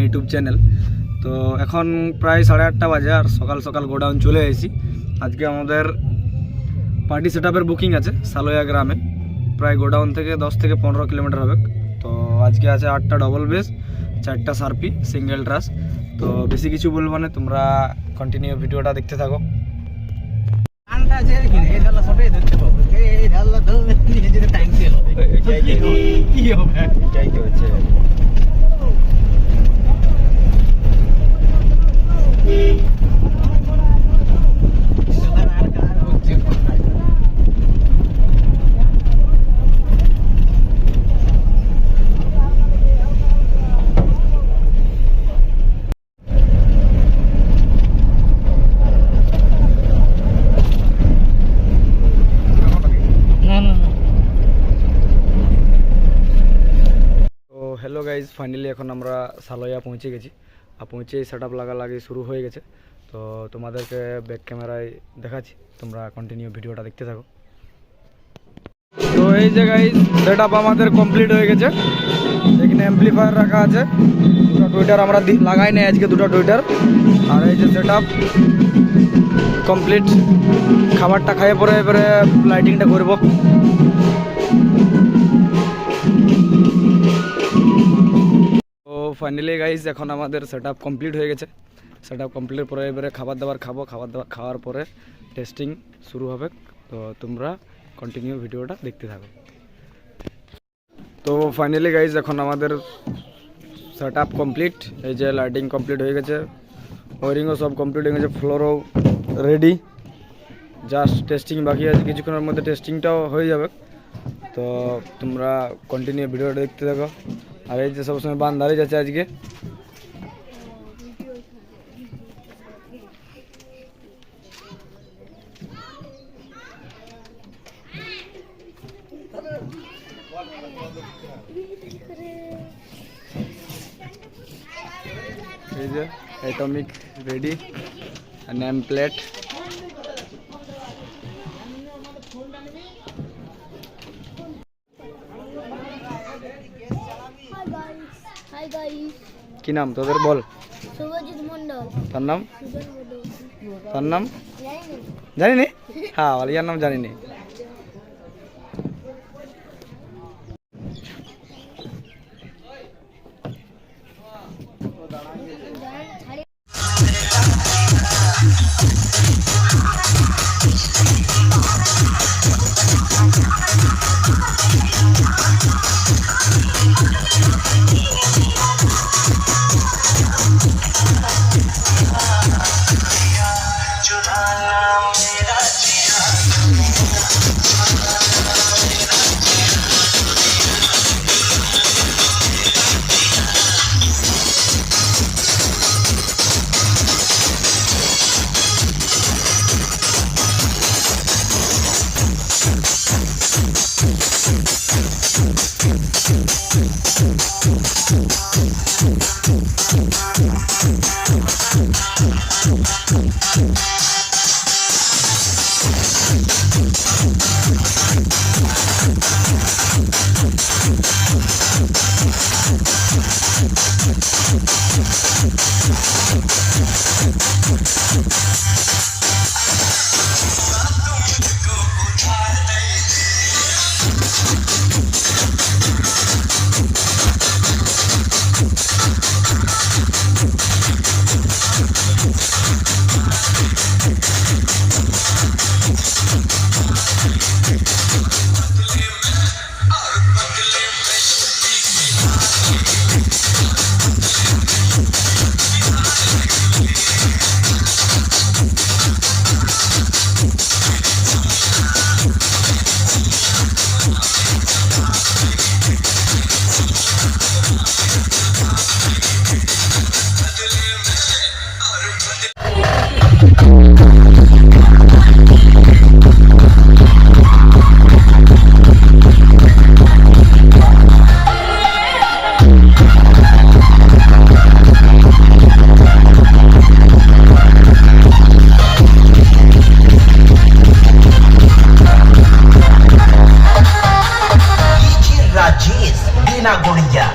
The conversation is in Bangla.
ইউটিউব চ্যানেল তো এখন প্রায় সাড়ে আটটা বাজে আর সকাল সকাল গোডাউন চলে এসেছি আজকে আমাদের পার্টি সেট আপের বুকিং আছে সালোয়া গ্রামে প্রায় গোডাউন থেকে দশ থেকে পনেরো কিলোমিটার হবে তো আজকে আছে আটটা ডবল বেস চারটা সার্পি সিঙ্গেল ট্রাস তো বেশি কিছু বলব না তোমরা কন্টিনিউ ভিডিওটা দেখতে থাকো কি রে এই ঢালা সবাই ধরতে পারবে এই ঢালা ধরে নিয়ে যেতে টাইম ছিল কি হবে এটাই তো হচ্ছে আর কার হচ্ছে না না না তো হ্যালো গাইজ ফাইনালি এখন আমরা সালয়া পৌঁছে গেছি। আর পৌঁছে সেট আপ লাগা লাগি শুরু হয়ে গেছে। তো তোমাদেরকে ব্যাক ক্যামেরায় দেখাচ্ছি। তোমরা কন্টিনিউ ভিডিওটা দেখতে থাকো। তো এই যে গাইজ সেট আপ আমাদের কমপ্লিট হয়ে গেছে। এখানে অ্যাম্পলিফায়ার রাখা আছে। দুটো টুইটার আমরা লাগাই নাই আজকে দুটো টুইটার আর এই যে সেট আপ কমপ্লিট খাবারটা খাইয়ে পরে এবারে লাইটিংটা করব। ফাইনালি গাইজ এখন আমাদের সেট কমপ্লিট হয়ে গেছে। সেট কমপ্লিট পরে এবারে খাবার দাবার খাব। খাবার দাবার খাওয়ার পরে টেস্টিং শুরু হবে। তো তোমরা কন্টিনিউ ভিডিওটা দেখতে থাকো। তো ফাইনালি গাইজ এখন আমাদের সেট কমপ্লিট এই যে লাইটিং কমপ্লিট হয়ে গেছে। ওয়ারিংও সব কমপ্লিট হয়ে গেছে। ফ্লোরও রেডি জাস্ট টেস্টিং বাকি আছে। কিছুক্ষণের মধ্যে টেস্টিংটাও হয়ে যাবে। তো তোমরা কন্টিনিউ ভিডিওটা দেখতে থাকো। আর এই যে সবসময় বান দাঁড়িয়ে যাচ্ছে আজকে এই যে atomic ready name plate hi guys hi guys কি নাম তোদের? বল। শুভজিৎ মন্ডল তার নাম? তার নাম? জানি নি হ্যাঁ অলিয়ার নাম জানি নি ના ગોળિયા